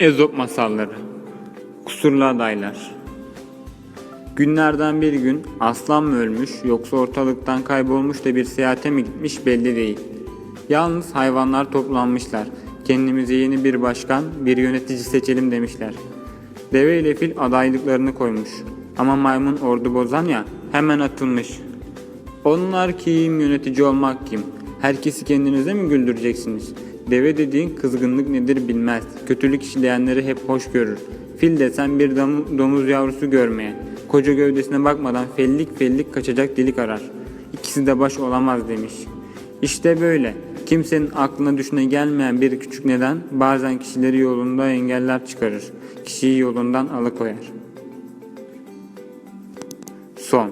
Ezop masalları Kusurlu adaylar Günlerden bir gün aslan mı ölmüş yoksa ortalıktan kaybolmuş da bir seyahate mi gitmiş belli değil. Yalnız hayvanlar toplanmışlar. Kendimize yeni bir başkan, bir yönetici seçelim demişler. Deve ile fil adaylıklarını koymuş. Ama maymun ordu bozan ya hemen atılmış. Onlar kim, yönetici olmak kim? Herkesi kendinize mi güldüreceksiniz? Deve dediğin kızgınlık nedir bilmez. Kötülük işleyenleri hep hoş görür. Fil desen bir domuz yavrusu görmeye. Koca gövdesine bakmadan fellik fellik kaçacak delik arar. İkisi de baş olamaz demiş. İşte böyle. Kimsenin aklına düşüne gelmeyen bir küçük neden bazen kişileri yolunda engeller çıkarır. Kişiyi yolundan alıkoyar. Son